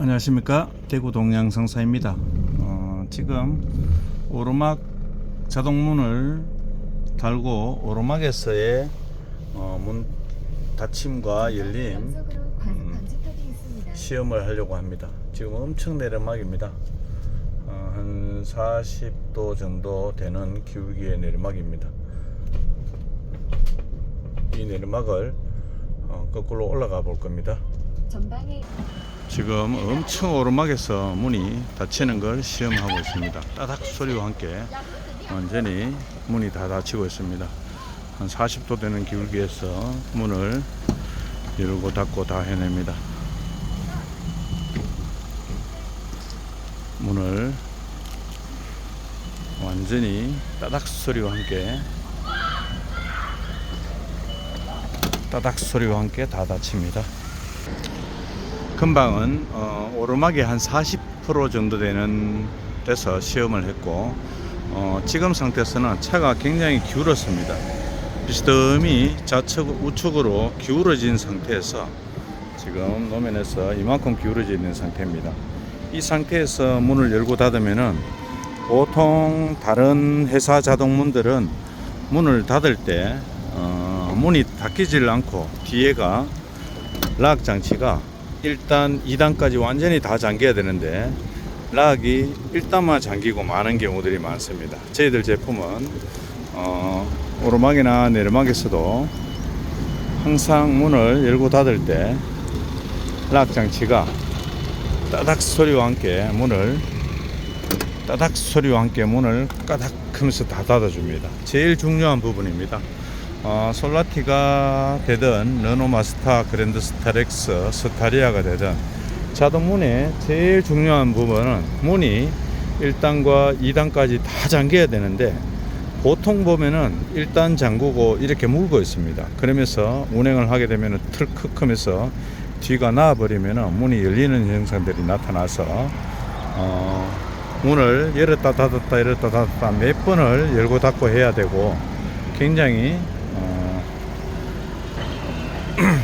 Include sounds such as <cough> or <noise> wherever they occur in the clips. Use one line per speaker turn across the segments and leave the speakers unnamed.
안녕하십니까? 대구 동양성사입니다. 어, 지금 오르막 자동문을 달고 오르막에서의 어, 문 닫힘과 열림
있습니다.
시험을 하려고 합니다. 지금 엄청 내리막입니다. 어, 한 40도 정도 되는 기울기의 내리막입니다. 이 내리막을 어, 거꾸로 올라가 볼 겁니다
전방에
지금 엄청 오르막에서 문이 닫히는 걸 시험하고 있습니다. 따닥 소리와 함께 완전히 문이 다 닫히고 있습니다. 한 40도 되는 기울기에서 문을 열고 닫고 다 해냅니다. 문을 완전히 따닥 소리와 함께 따닥 소리와 함께 다 닫힙니다. 금방은 어, 오르막이 한 40% 정도 되는 데서 시험을 했고 어, 지금 상태에서는 차가 굉장히 기울었습니다. 비스듬히 좌측 우측으로 기울어진 상태에서 지금 노면에서 이만큼 기울어져 있는 상태입니다. 이 상태에서 문을 열고 닫으면은 보통 다른 회사 자동문들은 문을 닫을 때 어, 문이 닫히질 않고 뒤에가 락 장치가 1단, 2단까지 완전히 다 잠겨야 되는데 락이 1단만 잠기고 많은 경우들이 많습니다. 저희들 제품은 어, 오르막이나 내리막에서도 항상 문을 열고 닫을 때 락 장치가 따닥 소리와 함께 문을 따닥 소리와 함께 문을 까닥 하면서 다 닫아줍니다. 제일 중요한 부분입니다. 어, 솔라티가 되든 르노 마스타 그랜드 스타렉스 스타리아가 되든 자동문의 제일 중요한 부분은 문이 1단과 2단까지 다 잠겨야 되는데 보통 보면은 1단 잠그고 이렇게 물고 있습니다. 그러면서 운행을 하게 되면은 틀컥 하면서 뒤가 나와버리면은 문이 열리는 현상들이 나타나서 어, 문을 열었다 닫았다 열었다 닫았다 몇 번을 열고 닫고 해야 되고 굉장히 어,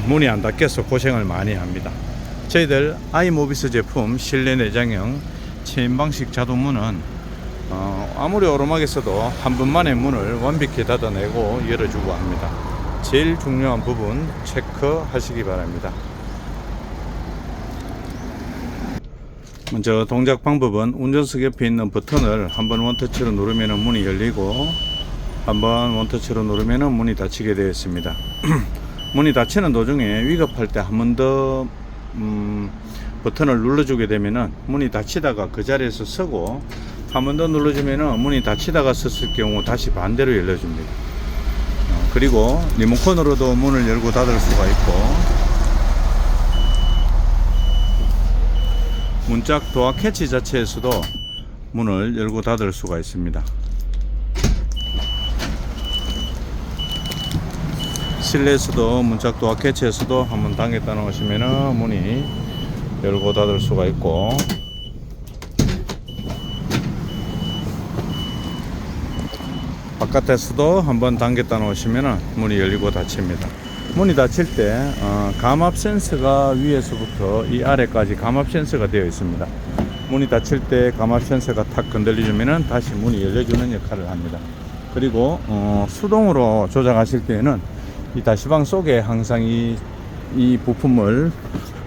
문이 안 닫혀서 고생을 많이 합니다. 저희들 아이모비스 제품 실내 내장형 체인 방식 자동문은 어, 아무리 오르막에서도 한 번만에 문을 완벽히 닫아내고 열어주고 합니다. 제일 중요한 부분 체크하시기 바랍니다. 먼저 동작 방법은 운전석 옆에 있는 버튼을 한번 원터치로 누르면 문이 열리고 한번 원터치로 누르면 문이 닫히게 되어 있습니다. <clears throat> 문이 닫히는 도중에 위급할 때 한 번더 음, 버튼을 눌러주게 되면은 문이 닫히다가 그 자리에서 서고 한 번 더 눌러주면은 문이 닫히다가 섰을 경우 다시 반대로 열려줍니다. 어, 그리고 리모컨으로도 문을 열고 닫을 수가 있고 문짝 도어 캐치 자체에서도 문을 열고 닫을 수가 있습니다. 실내에서도 문짝 도어 캐치에서도 한번 당겼다 놓으시면 문이 열고 닫을 수가 있고 바깥에서도 한번 당겼다 놓으시면 문이 열리고 닫힙니다. 문이 닫힐 때 어, 감압 센서가 위에서부터 이 아래까지 감압 센서가 되어 있습니다. 문이 닫힐 때 감압 센서가 탁 건들리면 다시 문이 열려주는 역할을 합니다. 그리고 어, 수동으로 조작하실 때에는 이 다시방 속에 항상 이, 이 부품을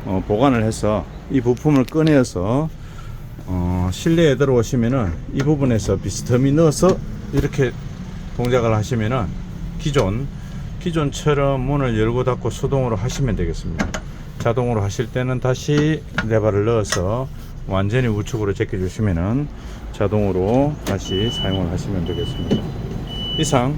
어, 보관을 해서 이 부품을 꺼내서 어, 실내에 들어오시면은 이 부분에서 비스듬히 넣어서 이렇게 동작을 하시면은 기존 기존처럼 문을 열고 닫고 수동으로 하시면 되겠습니다. 자동으로 하실 때는 다시 레버를 넣어서 완전히 우측으로 제껴 주시면은 자동으로 다시 사용을 하시면 되겠습니다. 이상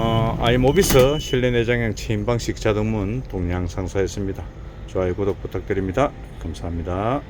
어, 아이모비스 실내 내장형 체인 방식 자동문 동양 상사였습니다. 좋아요 구독 부탁드립니다. 감사합니다.